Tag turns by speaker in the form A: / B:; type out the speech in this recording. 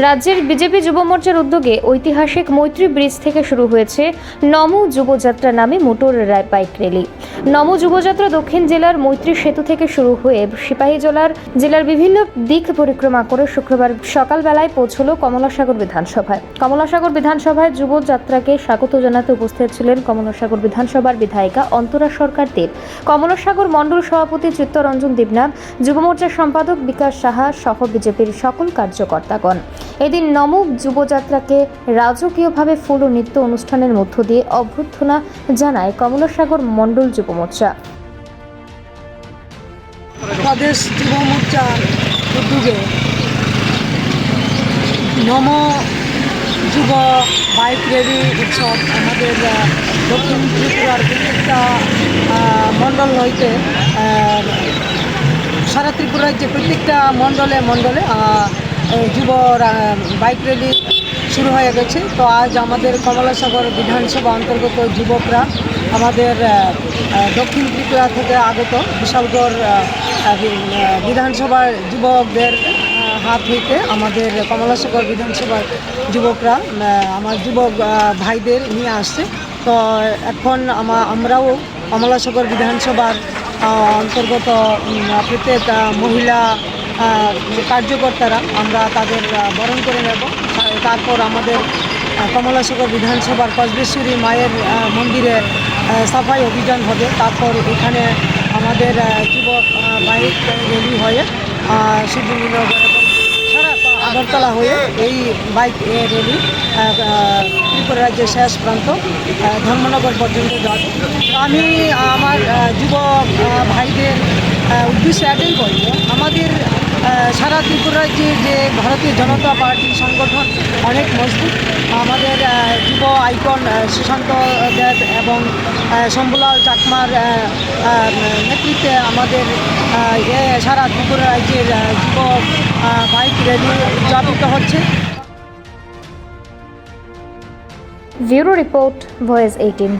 A: রাজ্যের বিজেপি যুব মোর্চার উদ্যোগে ঐতিহাসিক মৈত্রী ব্রিজ থেকে শুরু হয়েছে নম যুবযাত্রা নামে মোটর রা- বাইক র্যালি। নম যুবযাত্রা দক্ষিণ জেলার মৈত্রী সেতু থেকে শুরু হয়ে সিপাহীজলার জেলার বিভিন্ন দিক পরিক্রমা করে শুক্রবার সকালবেলায় পৌঁছলো কমলাসাগর বিধানসভায়। কমলাসাগর বিধানসভায় যুবযাত্রাকে স্বাগত জানাতে উপস্থিত ছিলেন কমলাসাগর বিধানসভার বিধায়িকা অন্তরা সরকার দেব। কমলাসাগর মণ্ডল সভাপতি চিত্তরঞ্জন দেবনাথ, যুব মোর্চার সম্পাদক বিকাশ সাহা সহ বিজেপির সকল কার্যকর্তাগণ। এদিন নম যুবযাত্রাকে রাজকীয়ভাবে ফুল ও নৃত্য অনুষ্ঠানের মধ্য দিয়ে অভ্যর্থনা জানায় কমলাসাগর মণ্ডল যুব মোর্চা।
B: প্রদেশ যুব মোর্চার উদ্যোগে নম যুব বাইক র্যালি উৎসব আমাদের দক্ষিণ ত্রিপুরার প্রত্যেকটা মণ্ডল হইতে সারা ত্রিপুরার যে প্রত্যেকটা মণ্ডলে মণ্ডলে যুব বাইক র্যালি শুরু হয়ে গেছে। তো আজ আমাদের কমলাসাগর বিধানসভা অন্তর্গত যুবকরা আমাদের দক্ষিণ ত্রিপুরা থেকে আগত বিশালগড় বিধানসভার যুবকদের হাত হইতে আমাদের কমলাসাগর বিধানসভার যুবকরা আমার যুবক ভাইদের নিয়ে আসছে। তো এখন আমা- আমরাও কমলাসাগর বিধানসভার অন্তর্গত প্রত্যেক মহিলা কার্যকর্তারা আমরা তাদের বরণ করে নেব। তারপর আমাদের কমলাসাগর বিধানসভার কসবেশ্বরী মায়ের মন্দিরে সাফাই অভিযান হবে। তারপর এখানে আমাদের যুবক বাইক র্যালি হয়ে সারা আগরতলা হয়ে এই বাইক আহ, ত্রিপুরা রাজ্যের শেষ প্রান্ত ধর্মনগর পর্যন্ত যাবে। আমি আমার যুবক ভাইদের উদ্দেশ্যে এটাই বলব আমাদের ত্রিপুরা রাজ্যে যে ভারতীয় জনতা পার্টির সংগঠন অনেক মজবুত। আমাদের যুব আইকন সুশান্ত দেব এবং শম্ভুলাল চাকমার নেতৃত্বে আমাদের সারা ত্রিপুরা রাজ্যের যুব বাইক র্যালি উদযাপিত হচ্ছে।
A: Bureau report voice eighteen.